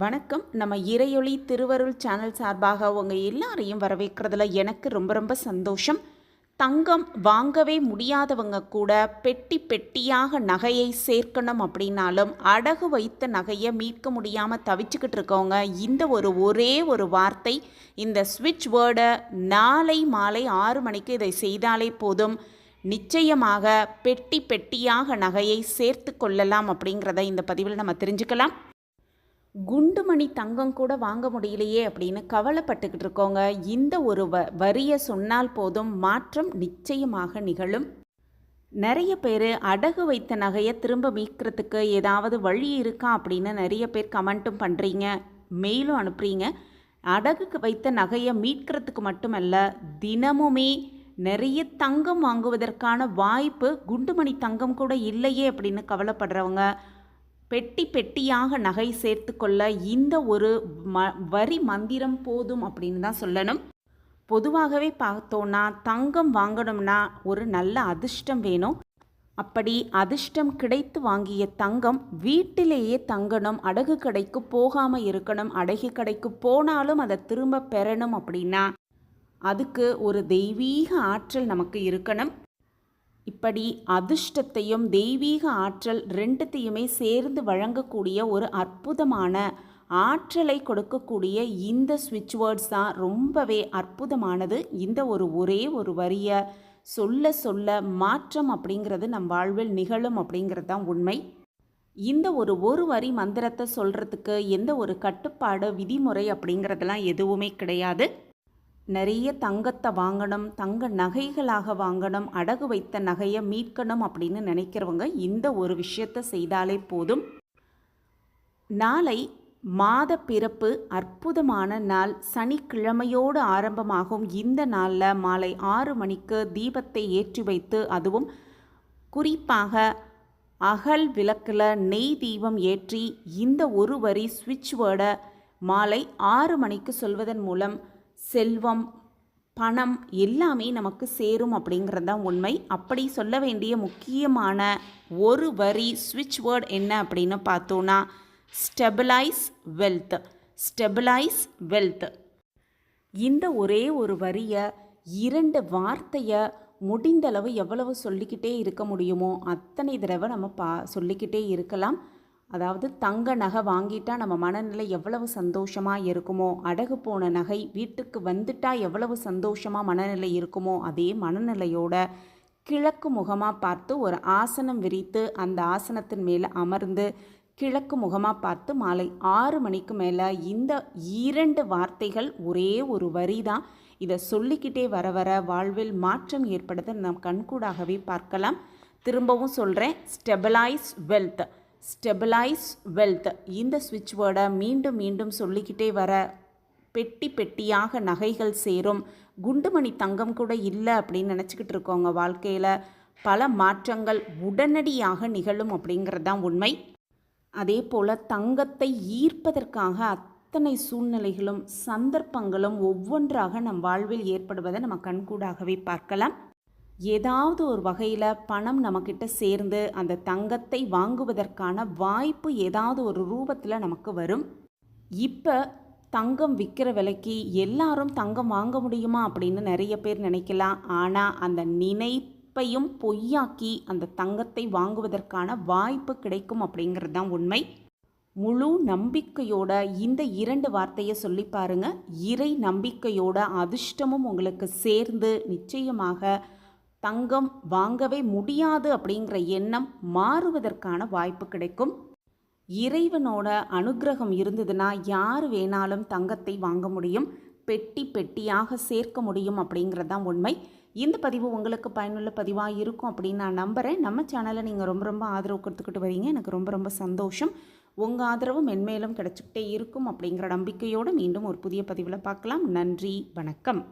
வணக்கம். நம்ம இறையொளி திருவருள் சேனல் சார்பாக உங்கள் எல்லாரையும் வரவேற்கிறதுல எனக்கு ரொம்ப ரொம்ப சந்தோஷம். தங்கம் வாங்கவே முடியாதவங்க கூட பெட்டி பெட்டியாக நகையை சேர்க்கணும் அப்படின்னாலும் அடகு வைத்த நகையை மீட்க முடியாமல் தவிச்சுக்கிட்டு இருக்கவங்க இந்த ஒரு ஒரே ஒரு வார்த்தை இந்த ஸ்விட்ச் வேர்டை நாளை மாலை ஆறு மணிக்கு இதை செய்தாலே போதும். நிச்சயமாக பெட்டி பெட்டியாக நகையை சேர்த்து கொள்ளலாம் அப்படிங்கிறத இந்த பதிவில் நம்ம தெரிஞ்சுக்கலாம். குண்டுமணி தங்கம் கூட வாங்க முடியலையே அப்படின்னு கவலைப்பட்டுக்கிட்டு இருக்கோங்க. இந்த ஒரு வ வரியை சொன்னால் போதும் மாற்றம் நிச்சயமாக நிகழும். நிறைய பேர் அடகு வைத்த நகையை திரும்ப மீட்கிறதுக்கு ஏதாவது வழி இருக்கா அப்படின்னு நிறைய பேர் கமெண்ட்டும் பண்ணுறீங்க மெயிலும் அனுப்புறீங்க. அடகுக்கு வைத்த நகையை மீட்கிறதுக்கு மட்டுமல்ல தினமுமே நிறைய தங்கம் வாங்குவதற்கான வாய்ப்பு குண்டுமணி தங்கம் கூட இல்லையே அப்படின்னு கவலைப்படுறவங்க. பெட்டி பெட்டியாக நகை சேர்த்து கொள்ள இந்த ஒரு ம வரி மந்திரம் போதும் அப்படின்னு தான் சொல்லணும். பொதுவாகவே பார்த்தோன்னா தங்கம் வாங்கணும்னா ஒரு நல்ல அதிர்ஷ்டம் வேணும். அப்படி அதிர்ஷ்டம் கிடைத்து வாங்கிய தங்கம் வீட்டிலேயே தங்கணும் அடகு கடைக்கு போகாமல் இருக்கணும் அடகு கடைக்கு போனாலும் அதை திரும்ப பெறணும் அப்படின்னா அதுக்கு ஒரு தெய்வீக ஆற்றல் நமக்கு இருக்கணும். இப்படி அதிர்ஷ்டத்தையும் தெய்வீக ஆற்றல் ரெண்டுத்தையுமே சேர்ந்து வழங்கக்கூடிய ஒரு அற்புதமான ஆற்றலை கொடுக்கக்கூடிய இந்த ஸ்விட்ச் வேர்ட்ஸ் தான் ரொம்பவே அற்புதமானது. இந்த ஒரு ஒரே ஒரு வரியை சொல்ல சொல்ல மாற்றம் அப்படிங்கிறது நம் வாழ்வில் நிகழும் அப்படிங்கிறது தான் உண்மை. இந்த ஒரு ஒரு வரி மந்திரத்தை சொல்கிறதுக்கு எந்த ஒரு கட்டுப்பாடு விதிமுறை அப்படிங்கிறதெல்லாம் எதுவுமே கிடையாது. நிறைய தங்கத்தை வாங்கணும் தங்க நகைகளாக வாங்கணும் அடகு வைத்த நகையை மீட்கணும் அப்படின்னு நினைக்கிறவங்க இந்த ஒரு விஷயத்தை செய்தாலே போதும். நாளை மாத பிறப்பு அற்புதமான நாள். சனிக்கிழமையோடு ஆரம்பமாகும் இந்த நாளில் மாலை ஆறு மணிக்கு தீபத்தை ஏற்றி வைத்து அதுவும் குறிப்பாக அகல் விளக்கில் நெய் தீபம் ஏற்றி இந்த ஒரு வரி ஸ்விட்ச் வேர்டை மாலை ஆறு மணிக்கு சொல்வதன் மூலம் செல்வம் பணம் எல்லாமே நமக்கு சேரும் அப்படிங்கிறது தான் உண்மை. அப்படி சொல்ல வேண்டிய முக்கியமான ஒரு வரி ஸ்விட்ச் வேர்ட் என்ன அப்படின்னு பார்த்தோன்னா ஸ்டெபிளைஸ் வெல்த் ஸ்டெபிளைஸ் வெல்த் இந்த ஒரே ஒரு வரியை இரண்டு வார்த்தையை முடிந்தளவு எவ்வளவு சொல்லிக்கிட்டே இருக்க முடியுமோ அத்தனை தடவை நம்ம பா சொல்லிக்கிட்டே இருக்கலாம். அதாவது தங்க நகை வாங்கிட்டா நம்ம மனநிலை எவ்வளவு சந்தோஷமாக இருக்குமோ அடகு போன நகை வீட்டுக்கு வந்துட்டா எவ்வளவு சந்தோஷமாக மனநிலை இருக்குமோ அதே மனநிலையோட கிழக்கு முகமாக பார்த்து ஒரு ஆசனம் விரித்து அந்த ஆசனத்தின் மேலே அமர்ந்து கிழக்கு முகமாக பார்த்து மாலை ஆறு மணிக்கு மேலே இந்த இரண்டு வார்த்தைகள் ஒரே ஒரு வரி தான் இதை சொல்லிக்கிட்டே வர வர வாழ்வில் மாற்றம் ஏற்படுத்த நம் கண்கூடாகவே பார்க்கலாம். திரும்பவும் சொல்கிறேன் ஸ்டெபிளைஸ் வெல்த் ஸ்டெபிளைஸ் வெல்த். இந்த ஸ்விட்ச் வேர்டை மீண்டும் மீண்டும் சொல்லிக்கிட்டே வர. பெட்டி பெட்டியாக நகைகள் சேரும். குண்டுமணி தங்கம் கூட இல்லை அப்படின்னு நினச்சிக்கிட்டு இருக்கோங்க வாழ்க்கையில். பல மாற்றங்கள் உடனடியாக நிகழும் அப்படிங்கிறது தான் உண்மை. அதே போல் தங்கத்தை ஈர்ப்பதற்காக அத்தனை சூழ்நிலைகளும் சந்தர்ப்பங்களும் ஒவ்வொன்றாக நம் வாழ்வில் ஏற்படுவதை நம்ம கண்கூடாகவே பார்க்கலாம். ஏதாவது ஒரு வகையில் பணம் நம்மக்கிட்ட சேர்ந்து அந்த தங்கத்தை வாங்குவதற்கான வாய்ப்பு ஏதாவது ஒரு ரூபத்தில் நமக்கு வரும். இப்போ தங்கம் விற்கிற விலைக்கு எல்லாரும் தங்கம் வாங்க முடியுமா அப்படின்னு நிறைய பேர் நினைக்கலாம். ஆனால் அந்த நினைப்பையும் பொய்யாக்கி அந்த தங்கத்தை வாங்குவதற்கான வாய்ப்பு கிடைக்கும் அப்படிங்கிறது தான் உண்மை. முழு நம்பிக்கையோட இந்த இரண்டு வார்த்தையை சொல்லி பாருங்க. இறை நம்பிக்கையோட அதிர்ஷ்டமும் உங்களுக்கு சேர்ந்து நிச்சயமாக தங்கம் வாங்கவே முடியாது அப்படிங்கிற எண்ணம் மாறுவதற்கான வாய்ப்பு கிடைக்கும். இறைவனோட அனுகிரகம் இருந்ததுன்னா யார் வேணாலும் தங்கத்தை வாங்க முடியும். பெட்டி பெட்டியாக சேர்க்க முடியும் அப்படிங்கிறது தான் உண்மை. இந்த பதிவு உங்களுக்கு பயனுள்ள பதிவாக இருக்கும் அப்படின்னு நான் நம்புகிறேன் நம்ம சேனலை நீங்கள் ரொம்ப ரொம்ப ஆதரவு கொடுத்துக்கிட்டு வரீங்க. எனக்கு ரொம்ப ரொம்ப சந்தோஷம். உங்கள் ஆதரவு மென்மேலும் கிடச்சிக்கிட்டே இருக்கும் அப்படிங்கிற நம்பிக்கையோடு மீண்டும் ஒரு புதிய பதிவில் பார்க்கலாம். நன்றி வணக்கம்.